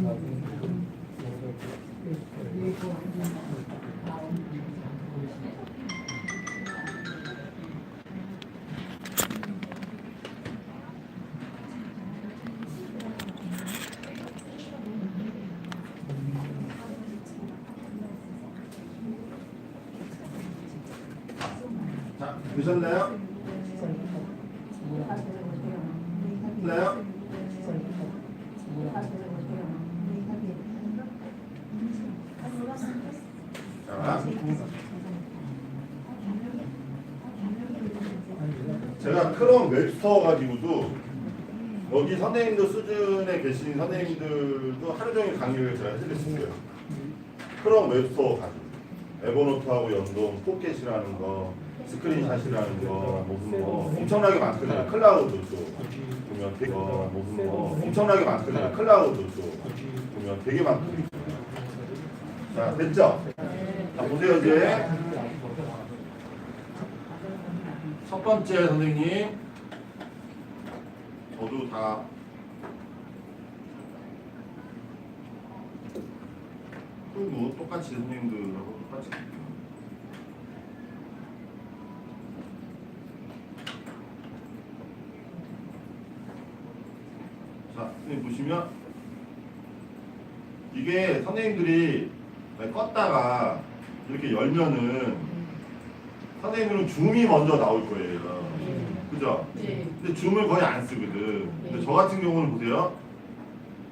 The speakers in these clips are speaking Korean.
자, 보셨나요? 나요? 자, 제가 크롬 웹스토어 가지고도 여기 선생님들 수준에 계신 선생님들도 하루 종일 강의를 제가 해드렸어요. 크롬 웹스토어 가지고 에버노트하고 연동, 포켓이라는 거, 스크린샷이라는 거, 무슨 뭐 엄청나게 많거든요. 클라우드도 보면 되게 어, 무슨 뭐 엄청나게 많거든요. 클라우드도 보면 되게 많거든요. 자 됐죠? 자 보세요 이제 첫 번째 선생님 저도 다 풀고 똑같이 선생님들하고 똑같이. 자, 선생님 보시면 이게 선생님들이 껐다가 이렇게 열면은 선생님은 줌이 먼저 나올 거예요. 그죠? 네. 근데 줌을 거의 안 쓰거든. 근데 저 같은 경우는 보세요.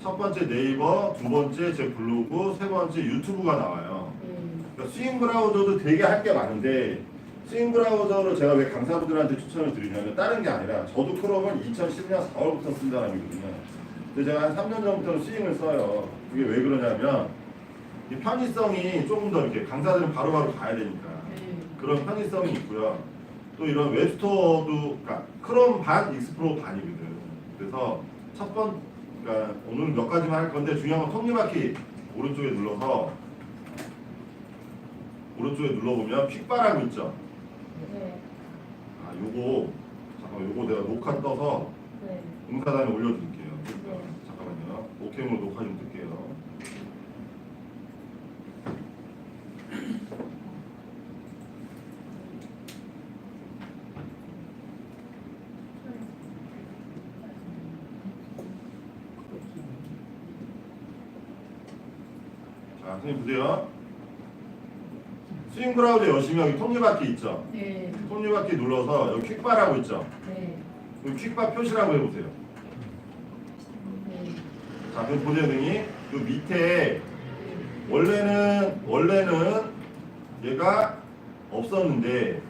첫 번째 네이버, 두 번째 제 블로그, 세 번째 유튜브가 나와요. 그러니까 스윙 브라우저도 되게 할 게 많은데 스윙 브라우저를 제가 왜 강사분들한테 추천을 드리냐면 다른 게 아니라 저도 크롬을 2010년 4월부터 쓴 사람이거든요. 근데 제가 한 3년 전부터 스윙을 써요. 그게 왜 그러냐면 이 편의성이 조금 더 이렇게 강사들은 바로바로 가야 되니까 그런 편의성이 있고요. 또 이런 웹스토어도 그러니까 크롬 반, 익스플로어 반이거든. 그래서 첫 번, 그러니까 오늘 몇 가지만 할 건데 중요한 건 톱니바퀴 오른쪽에 눌러서 오른쪽에 눌러보면 퀵바라고 있죠. 아, 요거 잠깐 요거 내가 녹화 떠서 응사단에 올려드릴게요. 그러니까 잠깐만요. 오케이로 녹화 좀 뜰게요. 자, 선생님 보세요. 스윙 브라우저 열심히 하기 톱니바퀴 있죠. 톱니바퀴 눌러서 여기 퀵바라고 있죠. 여기 퀵바 표시라고 해보세요. 자, 그럼 보세요, 등이 그 밑에 원래는 원래는 얘가 없었는데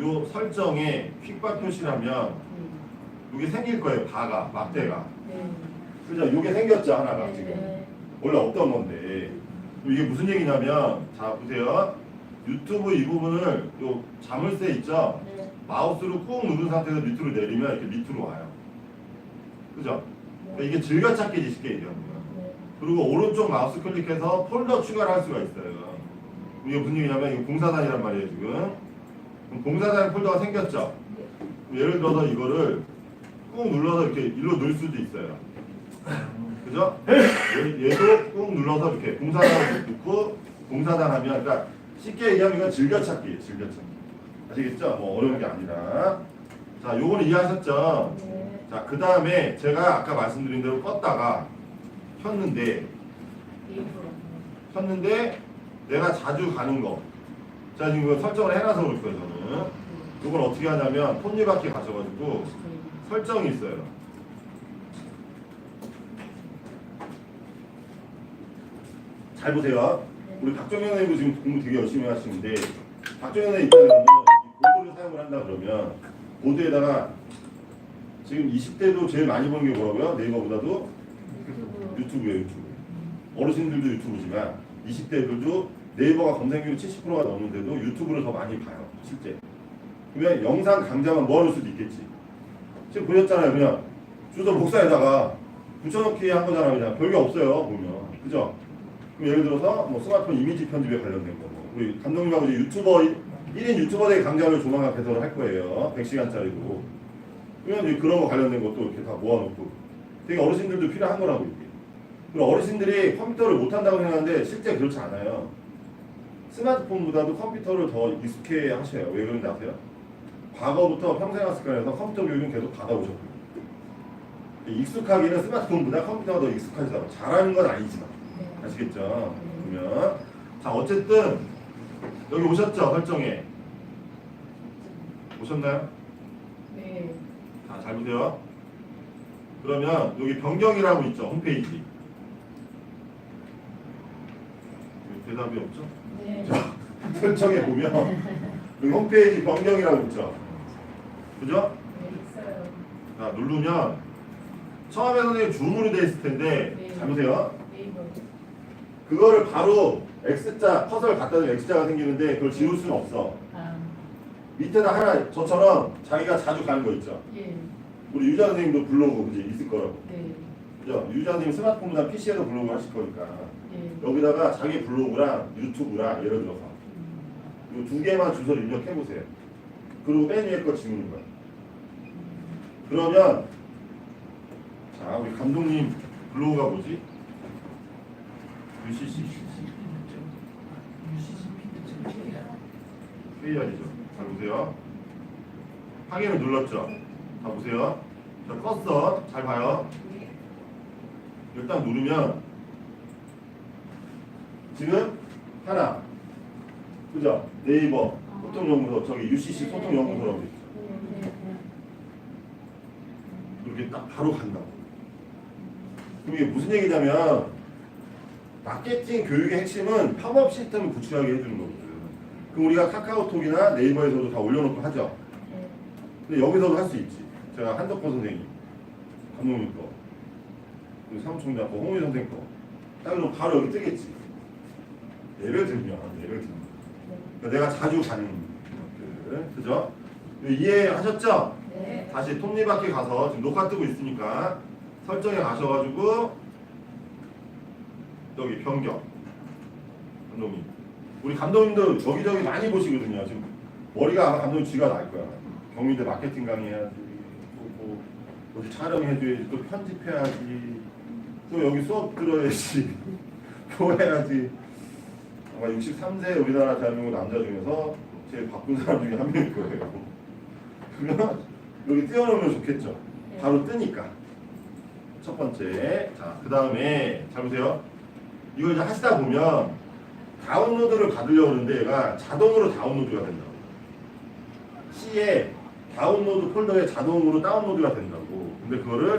요 설정에 퀵바 표시라면 이게 생길 거예요. 바가 막대가. 그죠? 요게 생겼죠 하나가 지금. 원래 없던 건데 이게 무슨 얘기냐면 자 보세요. 유튜브 이 부분을 요 자물쇠 있죠? 마우스로 꾹 누른 상태에서 밑으로 내리면 이렇게 밑으로 와요. 그죠? 그러니까 이게 즐겨찾기 쉽게 얘기하는 거야. 그리고 오른쪽 마우스 클릭해서 폴더 추가를 할 수가 있어요. 이게 무슨 얘기냐면 이거 공사단이란 말이에요 지금. 공사단 폴더가 생겼죠. 예를 들어서 이거를 꾹 눌러서 이렇게 일로 넣을 수도 있어요. 그죠? 얘- 얘도 꾹 눌러서 이렇게 공사단 넣고 공사단 하면 그러니까 쉽게 얘기하면 이건 즐겨찾기예요. 즐겨찾기. 아시겠죠? 뭐 어려운 게 아니라. 자, 요거는 이해하셨죠? 자, 그 다음에 제가 아까 말씀드린 대로 껐다가 켰는데 켰는데 내가 자주 가는 거. 자, 지금 이거 설정을 해놔서 그럴 거예요, 저는. 이걸 어떻게 하냐면 톱니바퀴 가셔가지고 설정이 있어요. 잘 보세요. 우리 박정현 선생님도 지금 공부 되게 열심히 하시는데 박정현 입장에서는 이 보드를 사용을 한다 그러면 보드에다가 지금 20대도 제일 많이 보는 게 뭐라고요? 네이버보다도 유튜브예요, 유튜브. 어르신들도 유튜브지만 20대들도 네이버가 검색률 70%가 넘는데도 유튜브를 더 많이 봐요, 실제. 그러면 영상 강좌만 모아놓을 수도 있겠지. 지금 보셨잖아요, 그냥 주소 복사에다가 붙여넣기 한 거잖아요, 그냥 별게 없어요, 보면. 그죠? 예를 들어서 뭐 스마트폰 이미지 편집에 관련된 거고 우리 감독님하고 이제 유튜버 1인 유튜버 대 강좌를 조만간 개설을 할 거예요. 100시간짜리로. 그러면 이제 그런 거 관련된 것도 이렇게 다 모아놓고 되게 어르신들도 필요한 거라고. 그리고 어르신들이 컴퓨터를 못 한다고 생각하는데 실제 그렇지 않아요. 스마트폰보다도 컴퓨터를 더 익숙해 하셔요. 왜 그런지 아세요? 과거부터 평생 학습관에서 컴퓨터 교육은 계속 받아오셨고요. 익숙하기는 스마트폰보다 컴퓨터가 더 익숙하시다고 잘하는 건 아니지만 네. 아시겠죠? 그러면 자 어쨌든 여기 오셨죠 설정에 오셨나요? 네. 자, 잘 보세요. 그러면 여기 변경이라고 있죠 홈페이지. 대답이 없죠? 네. 자, 설정에 보면 여기 홈페이지 변경이라고 있죠. 그죠? 네, 있어요. 자, 누르면 처음에 선생님 줌으로 돼 있을 텐데 네. 잘 보세요. 그거를 바로 X자 커서를 갖다 대면 X자가 생기는데 그걸 지울 수는 없어. 아, 밑에다 하나 저처럼 자기가 자주 가는 거 있죠. 예. 우리 유자 선생님도 블로그 그지 있을 거라고. 네. 그죠? 유자 선생님 스마트폰보다 PC에도 블로그 하실 거니까 네. 여기다가 자기 블로그랑 유튜브랑 예를 들어서 음, 이두 개만 주소를 입력해 보세요. 그리고 맨 위에 거 지우는 거야. 그러면 자 우리 감독님 블로그가 뭐지? UCC 회의하죠. 잘 보세요. 확인을 눌렀죠. 자 보세요. 자 껐어. 잘 봐요. 일단 누르면 지금 하나 그죠? 네이버 소통연구소 저기 UCC 소통연구소라고 있죠. 이렇게 딱 바로 간다고. 그럼 이게 무슨 얘기냐면 마케팅 교육의 핵심은 팝업 시스템을 구축하게 해주는 거거든. 그럼 우리가 카카오톡이나 네이버에서도 다 올려놓고 하죠. 네. 근데 여기서도 할 수 있지. 제가 한덕호 선생님, 감독님 거, 그리고 사무총장 거, 홍희 선생님 거. 딱 그러면 바로 여기 뜨겠지. 예를 들면, 예를 들면. 네. 그러니까 내가 자주 가는 것들, 그죠? 이해하셨죠? 네. 다시 톱니바퀴 가서 지금 녹화 뜨고 있으니까 설정에 가셔가지고 여기 변경 감독님 우리 감독님도 여기저기 많이 보시거든요 지금 머리가 아마 감독님 쥐가 날 거야 경민들 마케팅 강의해야지 또 뭐, 어디 촬영해줘야지 또 편집해야지 또 여기 수업 들어야지 뭐 해야지 아마 63세 우리나라 대한민국 남자 중에서 제일 바쁜 사람 중에 한 명일 거예요 그러면 여기 띄워놓으면 좋겠죠. 바로 뜨니까. 첫 번째. 자, 그 다음에, 잘 보세요. 이걸 하시다 보면 다운로드를 받으려고 하는데 얘가 자동으로 다운로드가 된다고. C에 다운로드 폴더에 자동으로 다운로드가 된다고. 근데 그거를